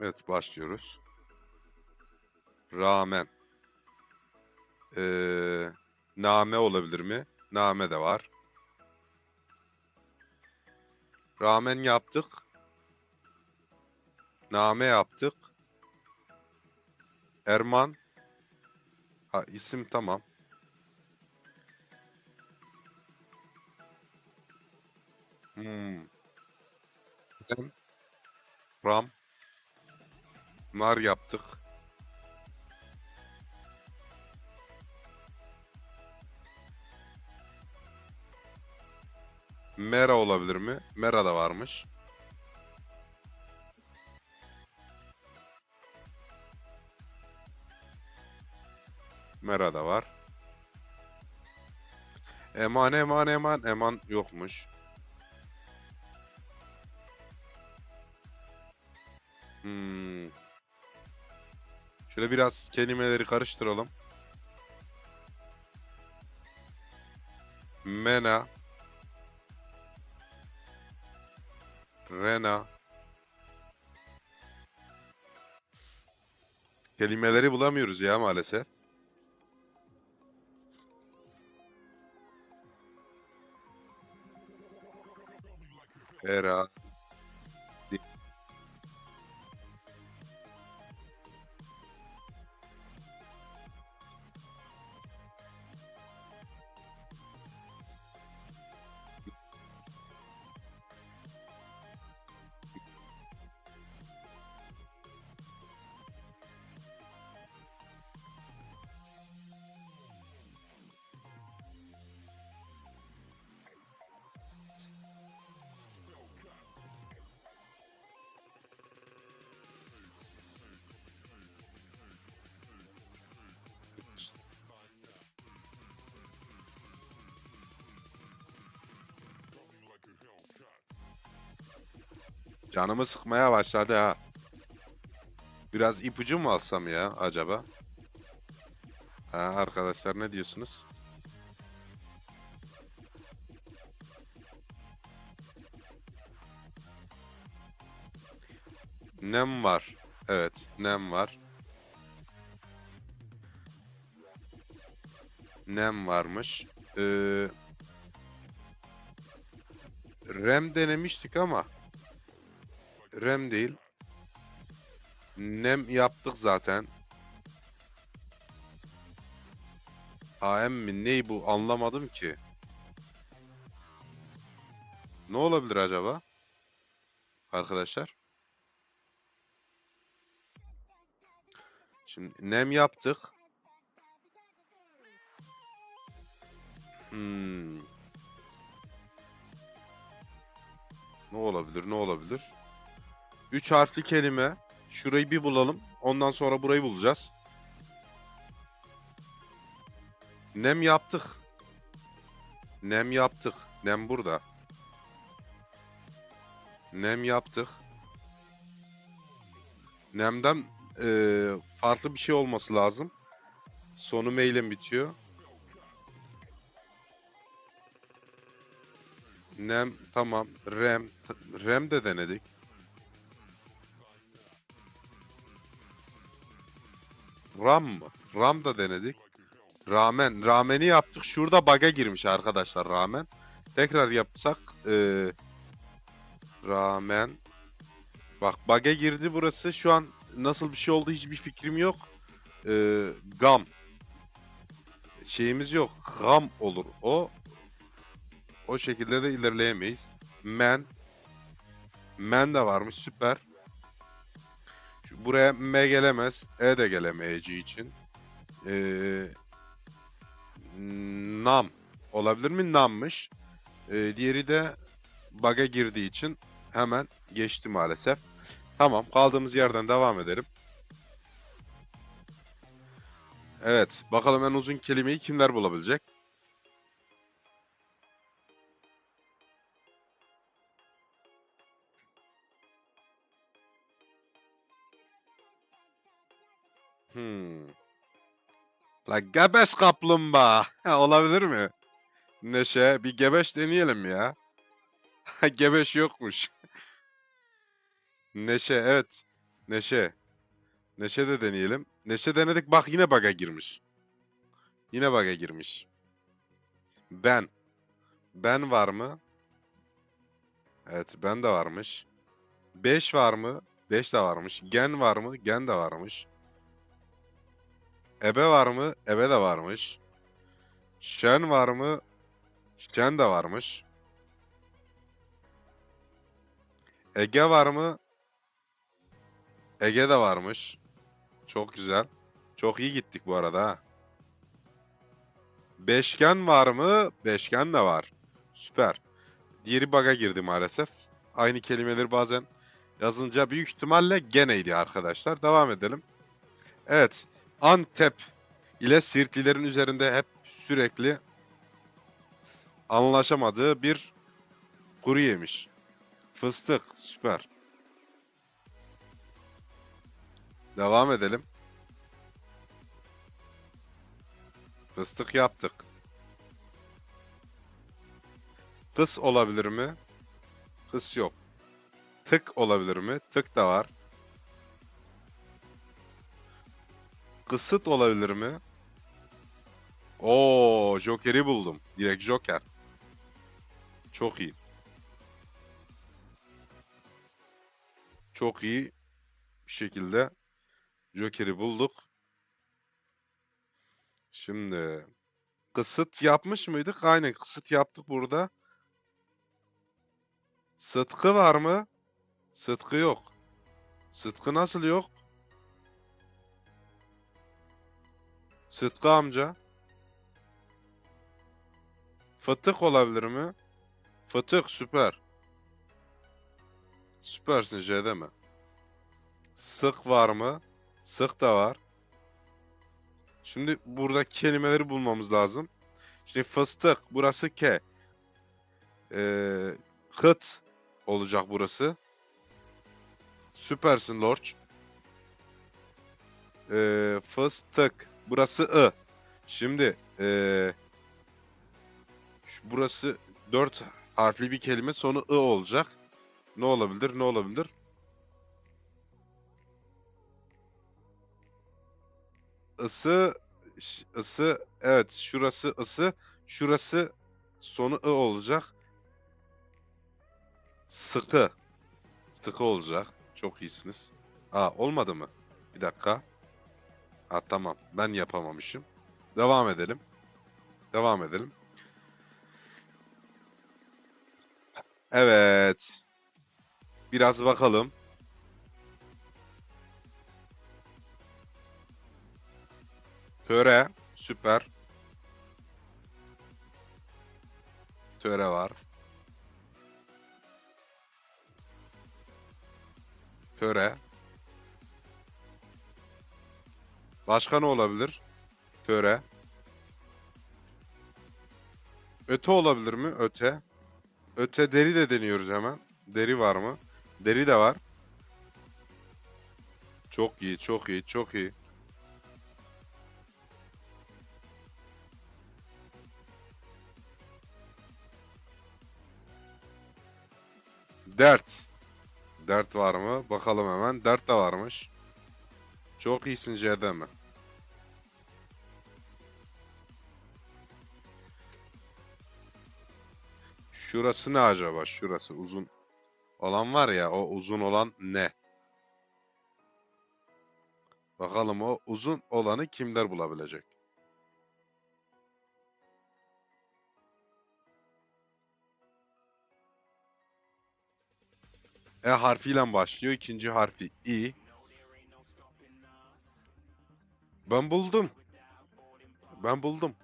Evet başlıyoruz. Rağmen. Ee, name olabilir mi? Name de var. Rağmen yaptık. Name yaptık. Erman. Ha isim tamam. Hmm. Ram. Nar yaptık. Mera olabilir mi? Mera da varmış. Mera da var. Eman eman eman eman yokmuş. Hmm. Şöyle biraz kelimeleri karıştıralım. Mena. Rena. Kelimeleri bulamıyoruz ya maalesef. Era. Canımı sıkmaya başladı ha. Biraz ipucu mu alsam ya acaba? Ha, arkadaşlar ne diyorsunuz? Nem var. Evet, nem var. Nem varmış. Ee, rem denemiştik ama Rem değil. Nem yaptık zaten. AM mi? Ney bu? Anlamadım ki. Ne olabilir acaba? Arkadaşlar. Şimdi nem yaptık. Hmm. Ne olabilir? Ne olabilir? Üç harfli kelime. Şurayı bir bulalım. Ondan sonra burayı bulacağız. Nem yaptık. Nem yaptık. Nem burada. Nem yaptık. Nem'den eee, farklı bir şey olması lazım. Sonu meyle bitiyor. Nem tamam. Rem. Rem de denedik. Ram mı? Ram da denedik. Ramen. Rameni yaptık. Şurada bug'a girmiş arkadaşlar ramen. Tekrar yapsak eee ramen. Bak bug'a girdi burası. Şu an nasıl bir şey oldu hiçbir fikrim yok. Eee gam. Şeyimiz yok. Gam olur o. O şekilde de ilerleyemeyiz. Men. Men de varmış. Süper. Buraya M gelemez. E de gelemeyeceği için. Ee, nam. Olabilir mi? Nammış. Ee, diğeri de bug'a girdiği için hemen geçti maalesef. Tamam. Kaldığımız yerden devam edelim. Evet. Bakalım en uzun kelimeyi kimler bulabilecek? La gebeş kaplumbağa. Ha, Olabilir mi? Neşe, bir gebeş deneyelim ya. gebeş yokmuş. Neşe, evet. Neşe. Neşe de deneyelim. Neşe denedik. Bak yine bug'a girmiş. Yine bug'a girmiş. Ben. Ben var mı? Evet ben de varmış. 5 var mı? 5 de varmış. Gen var mı? Gen de varmış. Ebe var mı? Ebe de varmış. Şen var mı? Şen de varmış. Ege var mı? Ege de varmış. Çok güzel. Çok iyi gittik bu arada ha. Beşgen var mı? Beşgen de var. Süper. Diğeri bug'a girdi maalesef. Aynı kelimeleri bazen yazınca büyük ihtimalle geneydi arkadaşlar. Devam edelim. Evet. Antep ile Sirtlilerin üzerinde hep sürekli anlaşamadığı bir kuru yemiş. Fıstık. Süper. Devam edelim. Fıstık yaptık. Kıs olabilir mi? Kıs yok. Tık olabilir mi? Tık da var. Kısıt olabilir mi? Oo, Joker'i buldum. Direkt Joker. Çok iyi. Çok iyi bir şekilde Joker'i bulduk. Şimdi kısıt yapmış mıydık? Aynen kısıt yaptık burada. Sıtkı var mı? Sıtkı yok. Sıtkı nasıl yok? Sıtkı amca. Fıtık olabilir mi? Fıtık süper. Süpersin J'de mi? Sık var mı? Sık da var. Şimdi burada kelimeleri bulmamız lazım. Şimdi fıstık burası K. Ee, kıt olacak burası. Süpersin Lorch. Ee, fıstık burası I. Şimdi ee, şu- burası 4 harfli bir kelime sonu I olacak. Ne olabilir? Ne olabilir? Isı ısı evet şurası ısı şurası sonu ı olacak. Sıkı. Sıkı olacak. Çok iyisiniz. Aa olmadı mı? Bir dakika. Ha tamam. Ben yapamamışım. Devam edelim. Devam edelim. Evet. Biraz bakalım. Töre. Süper. Töre var. Töre. Başka ne olabilir? Töre. Öte olabilir mi? Öte. Öte deri de deniyoruz hemen. Deri var mı? Deri de var. Çok iyi, çok iyi, çok iyi. Dert. Dert var mı? Bakalım hemen. Dert de varmış. Çok iyisin mi? Şurası ne acaba? Şurası uzun olan var ya o uzun olan ne? Bakalım o uzun olanı kimler bulabilecek? E harfiyle başlıyor. İkinci harfi İ. Ben buldum. Ben buldum.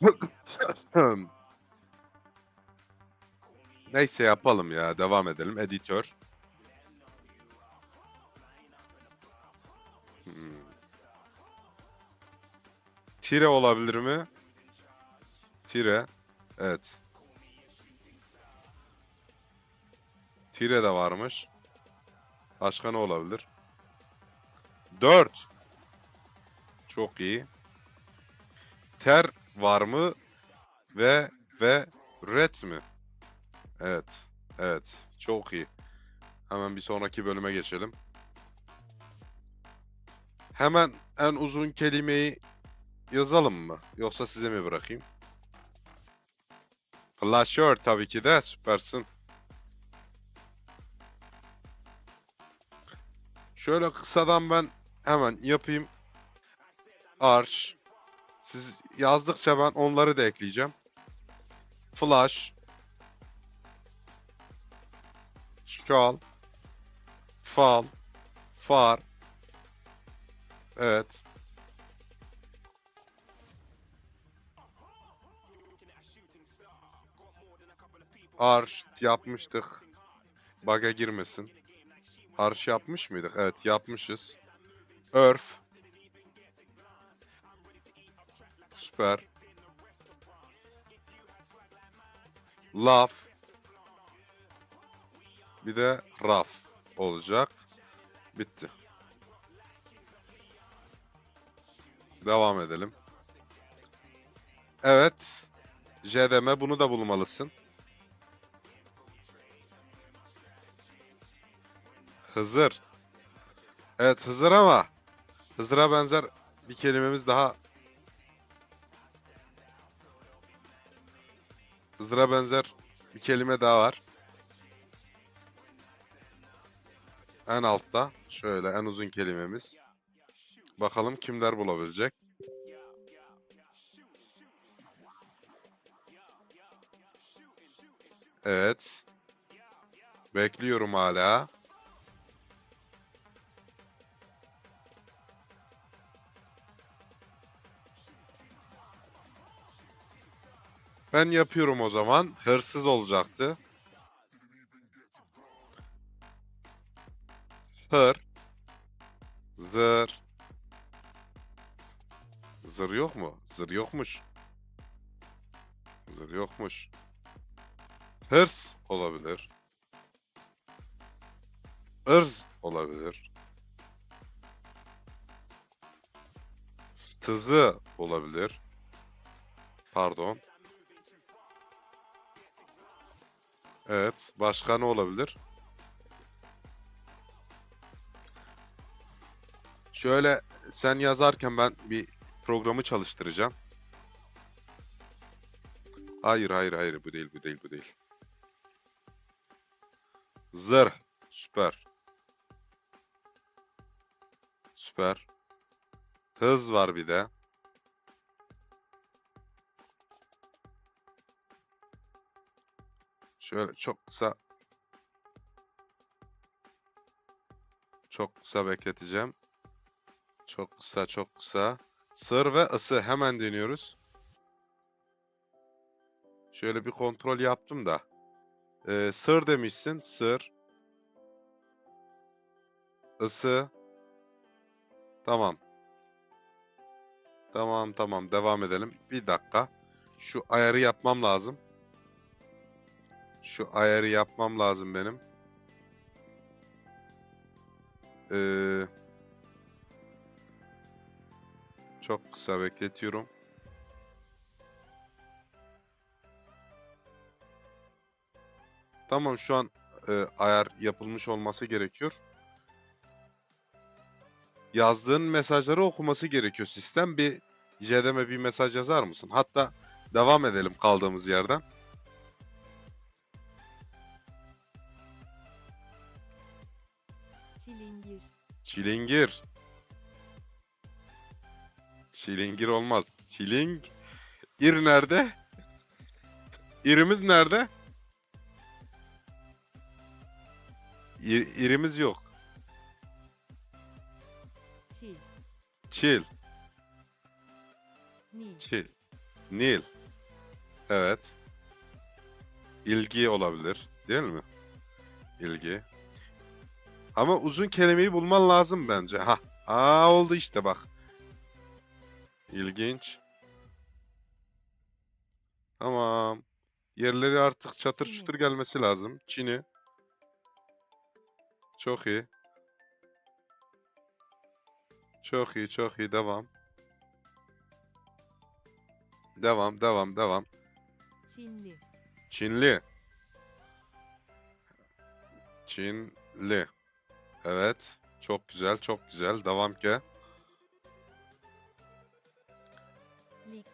Neyse yapalım ya. Devam edelim. Editör. Hmm. Tire olabilir mi? Tire. Evet. Tire de varmış. Başka ne olabilir? 4. Çok iyi. Ter var mı? Ve ve red mi? Evet. Evet. Çok iyi. Hemen bir sonraki bölüme geçelim. Hemen en uzun kelimeyi yazalım mı? Yoksa size mi bırakayım? Flasher tabii ki de süpersin. Şöyle kısadan ben hemen yapayım. Arş. Siz yazdıkça ben onları da ekleyeceğim. Flash. Şal. Fal. Far. Evet. Arş yapmıştık. Bug'a girmesin. Arş yapmış mıydık? Evet yapmışız. Örf. Süper. Laf. Bir de raf olacak. Bitti. Devam edelim. Evet. JDM bunu da bulmalısın. Hızır. Evet Hızır ama Hızır'a benzer bir kelimemiz daha Hızır'a benzer bir kelime daha var. En altta şöyle en uzun kelimemiz. Bakalım kimler bulabilecek. Evet. Bekliyorum hala. Ben yapıyorum o zaman. Hırsız olacaktı. Hır. Zır. Zır yok mu? Zır yokmuş. Zır yokmuş. Hırs olabilir. Irz olabilir. Stızı olabilir. Pardon. Evet. Başka ne olabilir? Şöyle sen yazarken ben bir programı çalıştıracağım. Hayır hayır hayır bu değil bu değil bu değil. Zırh. Süper. Süper. Hız var bir de. Şöyle çok kısa çok kısa bekleteceğim. Çok kısa çok kısa. Sır ve ısı hemen deniyoruz. Şöyle bir kontrol yaptım da. Ee, sır demişsin. Sır. Isı. Tamam. Tamam tamam devam edelim. Bir dakika. Şu ayarı yapmam lazım. Şu ayarı yapmam lazım benim. Ee, çok kısa bekletiyorum. Tamam şu an e, ayar yapılmış olması gerekiyor. Yazdığın mesajları okuması gerekiyor sistem. Bir JDM'e bir mesaj yazar mısın? Hatta devam edelim kaldığımız yerden. Çilingir. Çilingir. Olmaz. Çiling. İr nerede? İrimiz nerede? İr, irimiz yok. Çil. Çil. Nil. Çil. Nil. Evet. İlgi olabilir. Değil mi? İlgi. Ama uzun kelimeyi bulman lazım bence. Ha. Aa oldu işte bak. İlginç. Tamam. Yerleri artık çatır Çini. çutur gelmesi lazım. Çini. Çok iyi. Çok iyi, çok iyi. Devam. Devam, devam, devam. Çinli. Çinli. Çinli. Evet. Çok güzel, çok güzel. Devam ki. Lig.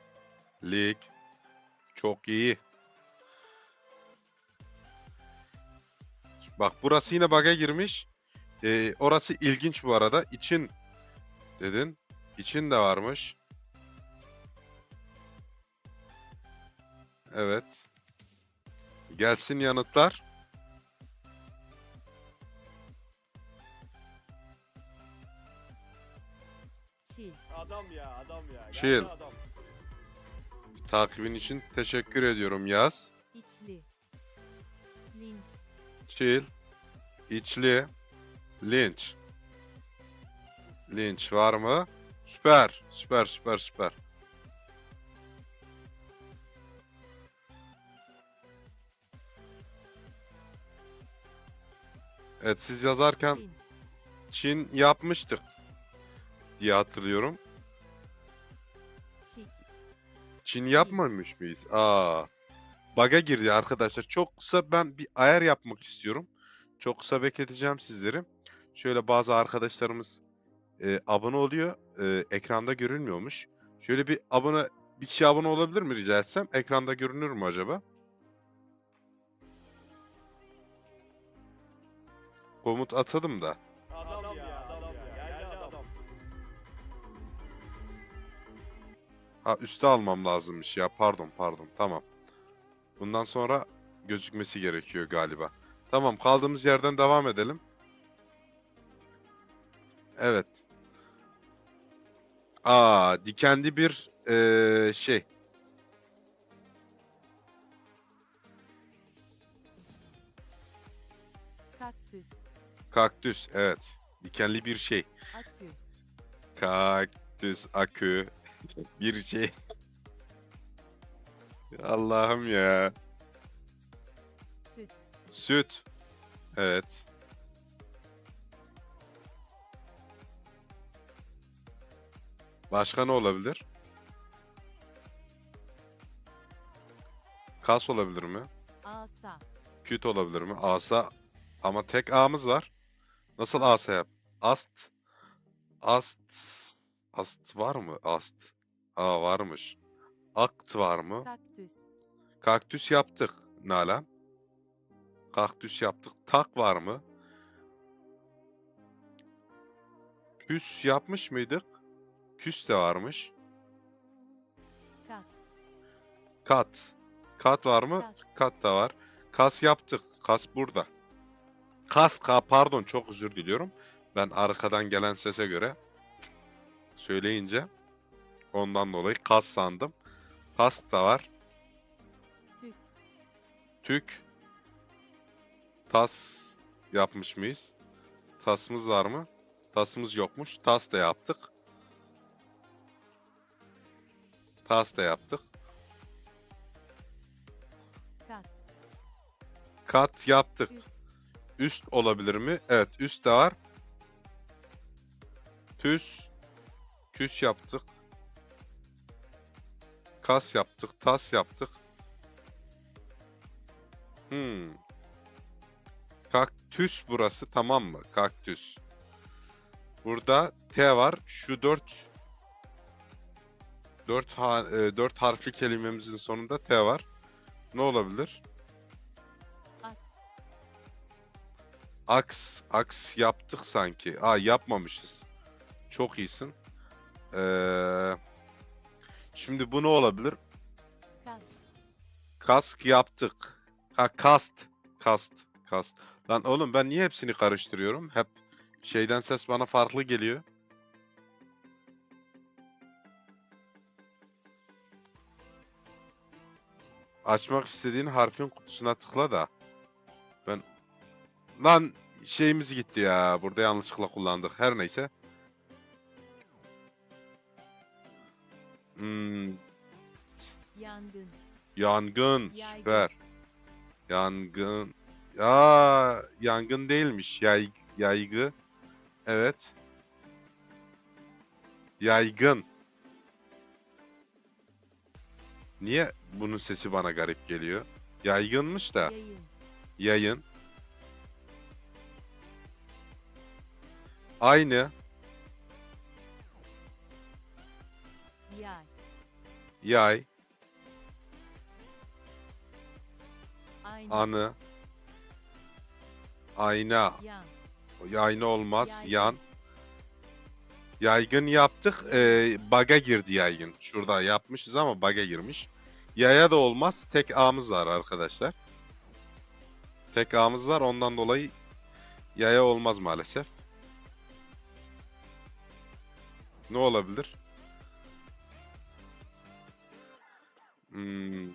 Lig. Çok iyi. Bak burası yine bug'a girmiş. Ee, orası ilginç bu arada. İçin dedin. İçin de varmış. Evet. Gelsin yanıtlar. Adam ya adam ya. Geldi Chill. adam. Takibin için teşekkür ediyorum Yaz. İçli. Linç. Chill. İçli. Lynch. Lynch var mı? Süper. Süper süper süper. Evet siz yazarken Çin. Çin yapmıştık diye hatırlıyorum. Çin yapmamış mıyız? Aa. Bug'a girdi arkadaşlar. Çok kısa ben bir ayar yapmak istiyorum. Çok kısa bekleteceğim sizleri. Şöyle bazı arkadaşlarımız e, abone oluyor. E, ekranda görünmüyormuş. Şöyle bir abone bir kişi abone olabilir mi rica etsem? Ekranda görünür mü acaba? Komut atadım da. Ha üste almam lazımmış ya. Pardon pardon. Tamam. Bundan sonra gözükmesi gerekiyor galiba. Tamam kaldığımız yerden devam edelim. Evet. Aa dikenli bir eee, şey. Kaktüs. Kaktüs. Evet. Dikenli bir şey. Akü. Kaktüs, akü. Bir şey. Allah'ım ya. Süt. Süt. Evet. Başka ne olabilir? Kas olabilir mi? Asa. Küt olabilir mi? Asa. Ama tek A'mız var. Nasıl asa yap? Ast. Ast. Ast var mı? Ast. Aa varmış. Akt var mı? Kaktüs. Kaktüs yaptık Nalan. Kaktüs yaptık. Tak var mı? Küs yapmış mıydık? Küs de varmış. Kat. Kat. Kat var mı? Kas. Kat da var. Kas yaptık. Kas burada. Kas, ka pardon çok özür diliyorum. Ben arkadan gelen sese göre söyleyince ondan dolayı kas sandım. Kas da var. Tük. Tük. Tas yapmış mıyız? Tasımız var mı? Tasımız yokmuş. Tas da yaptık. Tas da yaptık. Kat. Kat yaptık. Üst. Üst olabilir mi? Evet, üst de var. Tüs. Küs yaptık. Kas yaptık. Tas yaptık. Hmm. Kaktüs burası tamam mı? Kaktüs. Burada T var. Şu dört dört, ha, e, dört harfli kelimemizin sonunda T var. Ne olabilir? Aks. Aks, aks yaptık sanki. Aa yapmamışız. Çok iyisin. Ee, şimdi bu ne olabilir? Kas. Kask yaptık. Ha kast. Kast. Kast. Lan oğlum ben niye hepsini karıştırıyorum? Hep şeyden ses bana farklı geliyor. Açmak istediğin harfin kutusuna tıkla da. Ben Lan şeyimiz gitti ya. Burada yanlışlıkla kullandık. Her neyse. Hmm, Yangın. yangın. Yaygın. Süper. Yangın. Aa, yangın değilmiş. Yay, yaygı. Evet. Yaygın. Niye bunun sesi bana garip geliyor? Yaygınmış da. Yayın. Yayın. Aynı. yay, anı, ayna. Yan. Ayna olmaz, yan. Yaygın yaptık, e, baga girdi yaygın. Şurada yapmışız ama baga girmiş. Yaya da olmaz, tek A'mız var arkadaşlar. Tek A'mız var, ondan dolayı yaya olmaz maalesef. Ne olabilir? Hmm.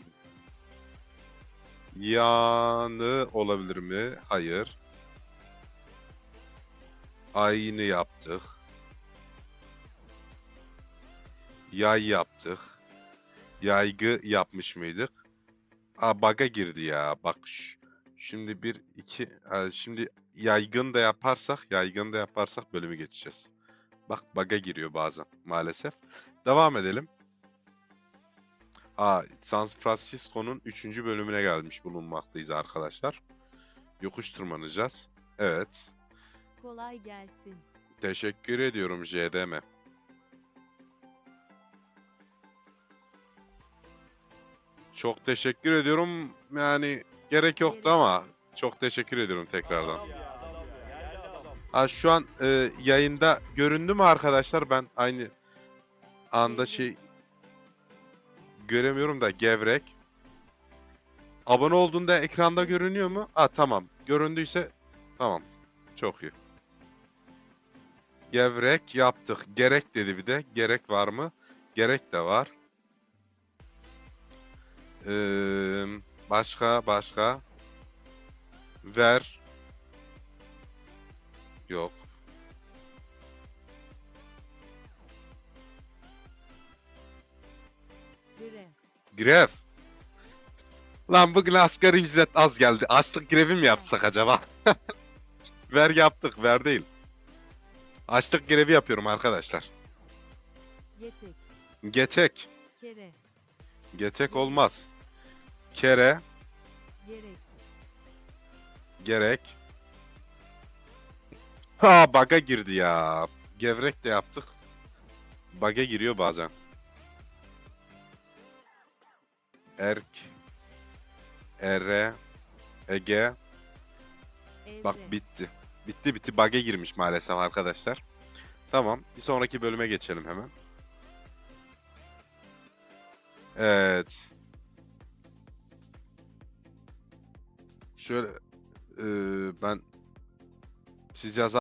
Yanı olabilir mi? Hayır. Aynı yaptık. Yay yaptık. Yaygı yapmış mıydık? Aa bug'a girdi ya. Bak şimdi bir iki e, şimdi yaygın da yaparsak yaygın da yaparsak bölümü geçeceğiz. Bak bug'a giriyor bazen maalesef. Devam edelim. Aa, San Francisco'nun 3. bölümüne gelmiş bulunmaktayız arkadaşlar. Yokuş tırmanacağız. Evet. Kolay gelsin. Teşekkür ediyorum JDM. Çok teşekkür ediyorum. Yani gerek yoktu ama çok teşekkür ediyorum tekrardan. Ha, şu an e, yayında göründü mü arkadaşlar? Ben aynı anda şey göremiyorum da gevrek. Abone olduğunda ekranda görünüyor mu? Ha tamam. Göründüyse tamam. Çok iyi. Gevrek yaptık. Gerek dedi bir de. Gerek var mı? Gerek de var. Ee, başka başka. Ver. Yok. Grev. Lan bugün asgari ücret az geldi. Açlık grevi mi yapsak acaba? ver yaptık, ver değil. Açlık grevi yapıyorum arkadaşlar. Yetek. Getek. Kere. Getek olmaz. Kere, Gerek. gerek. Ha baga girdi ya. Gevrek de yaptık. Baga giriyor bazen. Erk. Ere. Ege. Evre. Bak bitti. Bitti bitti. Bug'a girmiş maalesef arkadaşlar. Tamam. Bir sonraki bölüme geçelim hemen. Evet. Şöyle eee, ben siz yazar